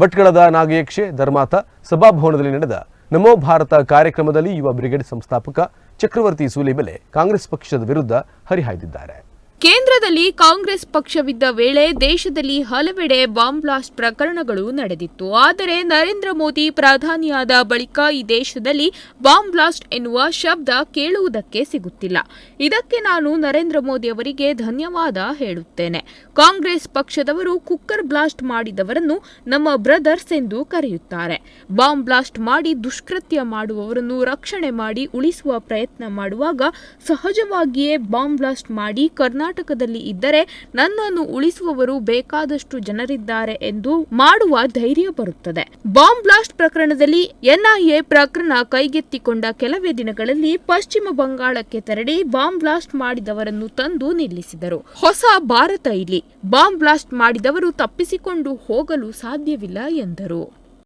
ಭಟ್ಕಳದ ನಾಗಯಕ್ಷೆ ಧರ್ಮಾತ ಸಭಾಭವನದಲ್ಲಿ ನಡೆದ ನಮೋ ಭಾರತ ಕಾರ್ಯಕ್ರಮದಲ್ಲಿ ಯುವ ಬ್ರಿಗೇಡ್ ಸಂಸ್ಥಾಪಕ ಚಕ್ರವರ್ತಿ ಸೂಲಿಬೆಲೆ ಕಾಂಗ್ರೆಸ್ ಪಕ್ಷದ ವಿರುದ್ಧ ಹರಿಹಾಯ್ದಿದ್ದಾರೆ. ಕೇಂದ್ರದಲ್ಲಿ ಕಾಂಗ್ರೆಸ್ ಪಕ್ಷವಿದ್ದ ವೇಳೆ ದೇಶದಲ್ಲಿ ಹಲವೆಡೆ ಬಾಂಬ್ ಬ್ಲಾಸ್ಟ್ ಪ್ರಕರಣಗಳು ನಡೆದಿತ್ತು. ಆದರೆ ನರೇಂದ್ರ ಮೋದಿ ಪ್ರಧಾನಿಯಾದ ಬಳಿಕ ಈ ದೇಶದಲ್ಲಿ ಬಾಂಬ್ ಬ್ಲಾಸ್ಟ್ ಎನ್ನುವ ಶಬ್ದ ಕೇಳುವುದಕ್ಕೆ ಸಿಗುತ್ತಿಲ್ಲ. ಇದಕ್ಕೆ ನಾನು ನರೇಂದ್ರ ಮೋದಿ ಅವರಿಗೆ ಧನ್ಯವಾದ ಹೇಳುತ್ತೇನೆ. ಕಾಂಗ್ರೆಸ್ ಪಕ್ಷದವರು ಕುಕ್ಕರ್ ಬ್ಲಾಸ್ಟ್ ಮಾಡಿದವರನ್ನು ನಮ್ಮ ಬ್ರದರ್ಸ್ ಎಂದು ಕರೆಯುತ್ತಾರೆ. ಬಾಂಬ್ ಬ್ಲಾಸ್ಟ್ ಮಾಡಿ ದುಷ್ಕೃತ್ಯ ಮಾಡುವವರನ್ನು ರಕ್ಷಣೆ ಮಾಡಿ ಉಳಿಸುವ ಪ್ರಯತ್ನ ಮಾಡುವಾಗ ಸಹಜವಾಗಿಯೇ ಬಾಂಬ್ ಬ್ಲಾಸ್ಟ್ ಮಾಡಿ ಕರ್ನಾಟಕದಲ್ಲಿ ಇದ್ದರೆ ನನ್ನನ್ನು ಉಳಿಸುವವರು ಬೇಕಾದಷ್ಟು ಜನರಿದ್ದಾರೆ ಎಂದು ಮಾಡುವ ಧೈರ್ಯ ಬರುತ್ತದೆ. ಬಾಂಬ್ ಬ್ಲಾಸ್ಟ್ ಪ್ರಕರಣದಲ್ಲಿ ಎನ್ಐಎ ಪ್ರಕರಣ ಕೈಗೆತ್ತಿಕೊಂಡ ಕೆಲವೇ ದಿನಗಳಲ್ಲಿ ಪಶ್ಚಿಮ ಬಂಗಾಳಕ್ಕೆ ತೆರಳಿ ಬಾಂಬ್ ಬ್ಲಾಸ್ಟ್ ಮಾಡಿದವರನ್ನು ತಂದು ನಿಲ್ಲಿಸಿದರು. ಹೊಸ ಭಾರತ ಇಲ್ಲಿ. ಬಾಂಬ್ ಬ್ಲಾಸ್ಟ್ ಮಾಡಿದವರು ತಪ್ಪಿಸಿಕೊಂಡು ಹೋಗಲು ಸಾಧ್ಯವಿಲ್ಲ ಎಂದರು.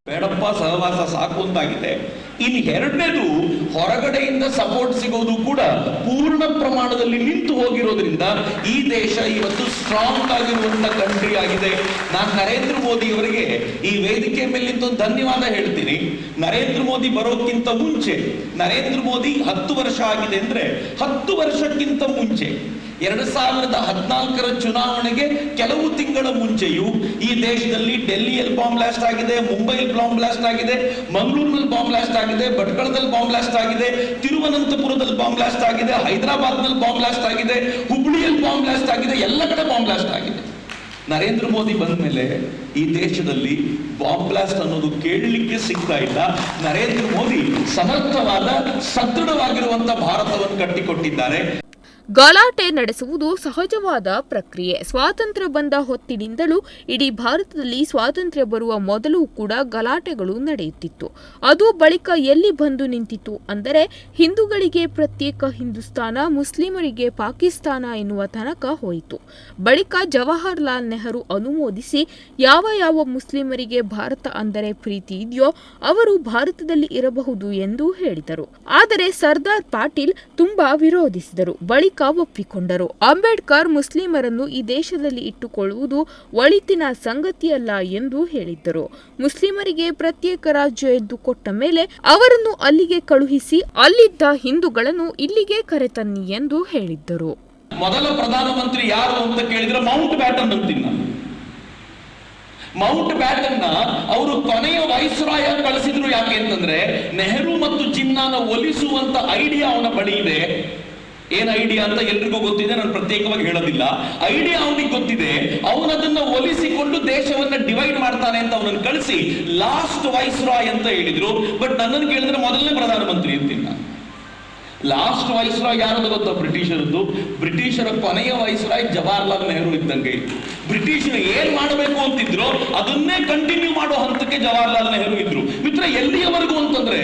ಬೇಡಪ್ಪ, ಸಹವಾಸ ಸಾಕು ಅಂತಾಗಿದೆ. ಇನ್ನು ಎರಡನೇದು ಹೊರಗಡೆಯಿಂದ ಸಪೋರ್ಟ್ ಸಿಗೋದು ಕೂಡ ಪೂರ್ಣ ಪ್ರಮಾಣದಲ್ಲಿ ನಿಂತು ಹೋಗಿರೋದ್ರಿಂದ ಈ ದೇಶ ಇವತ್ತು ಸ್ಟ್ರಾಂಗ್ ಆಗಿರುವಂತ ಕಂಟ್ರಿ ಆಗಿದೆ. ನಾನು ನರೇಂದ್ರ ಮೋದಿ ಅವರಿಗೆ ಈ ವೇದಿಕೆ ಮೇಲೆ ಧನ್ಯವಾದ ಹೇಳ್ತೀನಿ. ನರೇಂದ್ರ ಮೋದಿ ಬರೋಕ್ಕಿಂತ ಮುಂಚೆ, ನರೇಂದ್ರ ಮೋದಿ ಹತ್ತು ವರ್ಷ ಆಗಿದೆ ಅಂದ್ರೆ ಹತ್ತು ವರ್ಷಕ್ಕಿಂತ ಮುಂಚೆ ಎರಡು ಸಾವಿರದ ಹದಿನಾಲ್ಕರ ಚುನಾವಣೆಗೆ ಕೆಲವು ತಿಂಗಳ ಮುಂಚೆಯೂ ಈ ದೇಶದಲ್ಲಿ ಡೆಲ್ಲಿಯಲ್ಲಿ ಬಾಂಬ್ ಬ್ಲಾಸ್ಟ್ ಆಗಿದೆ ಮುಂಬೈಲಿ ಬಾಂಬ್ ಬ್ಲಾಸ್ಟ್ ಆಗಿದೆ, ಮಂಗಳೂರಿನಲ್ಲಿ ಬಾಂಬ್ ಬ್ಲಾಸ್ಟ್ ಆಗಿದೆ, ಭಟ್ಕಳದಲ್ಲಿ ಬಾಂಬ್ ಬ್ಲಾಸ್ಟ್ ಆಗಿದೆ, ತಿರುವನಂತಪುರದಲ್ಲಿ ಬಾಂಬ್ ಬ್ಲಾಸ್ಟ್ ಆಗಿದೆ, ಹೈದರಾಬಾದ್ನಲ್ಲಿ ಬಾಂಬ್ ಬ್ಲಾಸ್ಟ್ ಆಗಿದೆ, ಹುಬ್ಳಿಯಲ್ಲಿ ಬಾಂಬ್ ಬ್ಲಾಸ್ಟ್ ಆಗಿದೆ, ಎಲ್ಲ ಕಡೆ ಬಾಂಬ್ ಬ್ಲಾಸ್ಟ್ ಆಗಿದೆ. ನರೇಂದ್ರ ಮೋದಿ ಬಂದ ಮೇಲೆ ಈ ದೇಶದಲ್ಲಿ ಬಾಂಬ್ ಬ್ಲಾಸ್ಟ್ ಅನ್ನೋದು ಕೇಳಲಿಕ್ಕೆ ಸಿಗ್ತಾ ಇಲ್ಲ. ನರೇಂದ್ರ ಮೋದಿ ಸಮರ್ಥವಾದ ಸದೃಢವಾಗಿರುವಂತಹ ಭಾರತವನ್ನು ಕಟ್ಟಿಕೊಟ್ಟಿದ್ದಾರೆ. ಗಲಾಟೆ ನಡೆಸುವುದು ಸಹಜವಾದ ಪ್ರಕ್ರಿಯೆ. ಸ್ವಾತಂತ್ರ್ಯ ಬಂದ ಹೊತ್ತಿನಿಂದಲೂ ಇಡೀ ಭಾರತದಲ್ಲಿ ಸ್ವಾತಂತ್ರ್ಯ ಬರುವ ಮೊದಲು ಕೂಡ ಗಲಾಟೆಗಳು ನಡೆಯುತ್ತಿತ್ತು. ಅದು ಬಳಿಕ ಎಲ್ಲಿ ಬಂದು ನಿಂತಿತ್ತು ಅಂದರೆ ಹಿಂದೂಗಳಿಗೆ ಪ್ರತ್ಯೇಕ ಹಿಂದೂಸ್ತಾನ, ಮುಸ್ಲಿಮರಿಗೆ ಪಾಕಿಸ್ತಾನ ಎನ್ನುವ ತನಕ ಹೋಯಿತು. ಬಳಿಕ ಜವಾಹರ್ಲಾಲ್ ನೆಹರು ಅನುಮೋದಿಸಿ ಯಾವ ಯಾವ ಮುಸ್ಲಿಮರಿಗೆ ಭಾರತ ಅಂದರೆ ಪ್ರೀತಿ ಇದೆಯೋ ಅವರು ಭಾರತದಲ್ಲಿ ಇರಬಹುದು ಎಂದು ಹೇಳಿದರು. ಆದರೆ ಸರ್ದಾರ್ ಪಾಟೀಲ್ ತುಂಬಾ ವಿರೋಧಿಸಿದರು. ಬಳಿಕ ಒಪ್ಪಿಕೊಂಡರು. ಅಂಬೇಡ್ಕರ್ ಮುಸ್ಲಿಮರನ್ನು ಈ ದೇಶದಲ್ಲಿ ಇಟ್ಟುಕೊಳ್ಳುವುದು ಒಳಿತಿನ ಸಂಗತಿಯಲ್ಲ ಎಂದು ಹೇಳಿದ್ದರು. ಮುಸ್ಲಿಮರಿಗೆ ಪ್ರತ್ಯೇಕ ರಾಜ್ಯ ಎದ್ದು ಕೊಟ್ಟ ಮೇಲೆ ಅವರನ್ನು ಅಲ್ಲಿಗೆ ಕಳುಹಿಸಿ ಅಲ್ಲಿದ್ದ ಹಿಂದೂಗಳನ್ನು ಇಲ್ಲಿಗೆ ಕರೆತನ್ನಿ ಎಂದು ಹೇಳಿದ್ದರು. ಮೊದಲ ಪ್ರಧಾನಮಂತ್ರಿ ಯಾರು ಅಂತ ಕೇಳಿದ್ರೆ ಮೌಂಟ್ ಬ್ಯಾಟನ್ ಅಂತೀನಿ ಮೌಂಟ್ ಬ್ಯಾಟನ್ನ ಅವರು ಕೊನೆಯ ವೈಸ್ರಾಯ ಕಳಿಸಿದ್ರು ಯಾಕೆ ಅಂತಂದ್ರೆ ನೆಹರು ಮತ್ತು ಜಿನ್ನಾನ ಒಲಿಸುವಂತ ಐಡಿಯಾ ಅವನ ಬಳಿ ಇದೆ. ಏನ್ ಐಡಿಯಾ ಅಂತ ಎಲ್ರಿಗೂ ಗೊತ್ತಿದೆ, ನಾನು ಪ್ರತ್ಯೇಕವಾಗಿ ಹೇಳೋದಿಲ್ಲ. ಐಡಿಯಾ ಅವನಿಗೆ ಗೊತ್ತಿದೆ ಅವನದನ್ನ ಒಲಿಸಿಕೊಂಡು ದೇಶವನ್ನ ಡಿವೈಡ್ ಮಾಡ್ತಾನೆ ಅಂತ ಅವನನ್ನು ಕಳಿಸಿ ಲಾಸ್ಟ್ ವೈಸ್ರಾಯ್ ಅಂತ ಹೇಳಿದ್ರು. ಬಟ್ ನನ್ನನ್ನು ಕೇಳಿದ್ರೆ ಮೊದಲನೇ ಪ್ರಧಾನಮಂತ್ರಿ ಅಂತೀನಿ ಲಾಸ್ಟ್ ವೈಸ್ರಾಯ್ ಯಾರದು ಗೊತ್ತಾ ಬ್ರಿಟಿಷರದ್ದು? ಬ್ರಿಟಿಷರ ಕೊನೆಯ ವೈಸ್ರಾಯ್ ಜವಾಹರ್ಲಾಲ್ ನೆಹರು ಇದ್ದಂಗೆ. ಬ್ರಿಟಿಷರು ಏನ್ ಮಾಡಬೇಕು ಅಂತಿದ್ರು, ಅದನ್ನೇ ಕಂಟಿನ್ಯೂ ಮಾಡೋ ಹಂತಕ್ಕೆ ಜವಾಹರ್ಲಾಲ್ ನೆಹರು ಇದ್ರು. ಮಿತ್ರ, ಎಲ್ಲಿಯವರೆಗೂ ಅಂತಂದ್ರೆ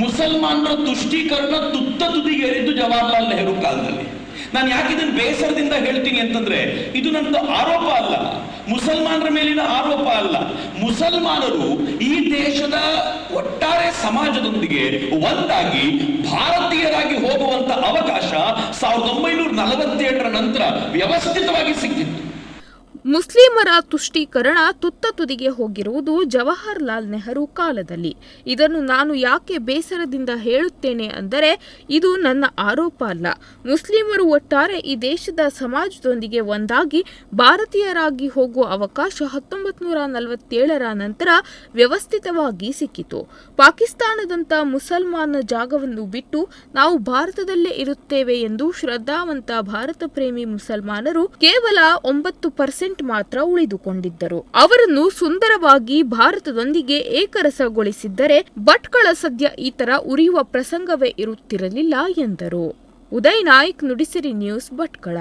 ಮುಸಲ್ಮಾನರ ತುಷ್ಟೀಕರಣ ತುತ್ತ ತುದಿಗೆ ಏರಿದ್ದು ಜವಾಹರ್ಲಾಲ್ ನೆಹರು ಕಾಲದಲ್ಲಿ. ನಾನು ಯಾಕೆ ಇದನ್ನು ಬೇಸರದಿಂದ ಹೇಳ್ತೀನಿ ಅಂತಂದ್ರೆ, ಇದು ನನ್ನ ಆರೋಪ ಅಲ್ಲ. ಮುಸಲ್ಮಾನರ ಮೇಲಿನ ಆರೋಪ ಅಲ್ಲ. ಮುಸಲ್ಮಾನರು ಈ ದೇಶದ ಒಟ್ಟಾರೆ ಸಮಾಜದೊಂದಿಗೆ ಒಂದಾಗಿ ಹೋಗುವಂತ ಅವಕಾಶ ಸಾವಿರದ ಒಂಬೈನೂರ ನಲವತ್ತೇಳರ ನಂತರ ವ್ಯವಸ್ಥಿತವಾಗಿ ಸಿಕ್ಕಿತ್ತು. ಮುಸ್ಲಿಮರ ತುಷ್ಟೀಕರಣ ತುತ್ತ ತುದಿಗೆ ಹೋಗಿರುವುದು ಜವಾಹರ್ಲಾಲ್ ನೆಹರು ಕಾಲದಲ್ಲಿ. ಇದನ್ನು ನಾನು ಯಾಕೆ ಬೇಸರದಿಂದ ಹೇಳುತ್ತೇನೆ ಅಂದರೆ, ಇದು ನನ್ನ ಆರೋಪ ಅಲ್ಲ. ಮುಸ್ಲಿಮರು ಒಟ್ಟಾರೆ ಈ ದೇಶದ ಸಮಾಜದೊಂದಿಗೆ ಒಂದಾಗಿ ಭಾರತೀಯರಾಗಿ ಹೋಗುವ ಅವಕಾಶ ಹತ್ತೊಂಬತ್ತು ನೂರ ನಲವತ್ತೇಳರ ನಂತರ ವ್ಯವಸ್ಥಿತವಾಗಿ ಸಿಕ್ಕಿತು. ಪಾಕಿಸ್ತಾನದಂಥ ಮುಸಲ್ಮಾನ ಜಾಗವನ್ನು ಬಿಟ್ಟು ನಾವು ಭಾರತದಲ್ಲೇ ಇರುತ್ತೇವೆ ಎಂದು ಶ್ರದ್ಧಾವಂತ ಭಾರತ ಪ್ರೇಮಿ ಮುಸಲ್ಮಾನರು ಕೇವಲ ಒಂಬತ್ತು ಪರ್ಸೆಂಟ್ ಮಾತ್ರ ಉಳಿದುಕೊಂಡಿದ್ದರು. ಅವರನ್ನು ಸುಂದರವಾಗಿ ಭಾರತದೊಂದಿಗೆ ಏಕರಸಗೊಳಿಸಿದ್ದರೆ ಭಟ್ಕಳ ಸದ್ಯ ಈ ತರ ಉರಿಯುವ ಪ್ರಸಂಗವೇ ಇರುತ್ತಿರಲಿಲ್ಲ ಎಂದರು. ಉದಯ್ ನಾಯ್ಕ್ ನುಡಿಸಿರಿ ನ್ಯೂಸ್ ಭಟ್ಕಳ.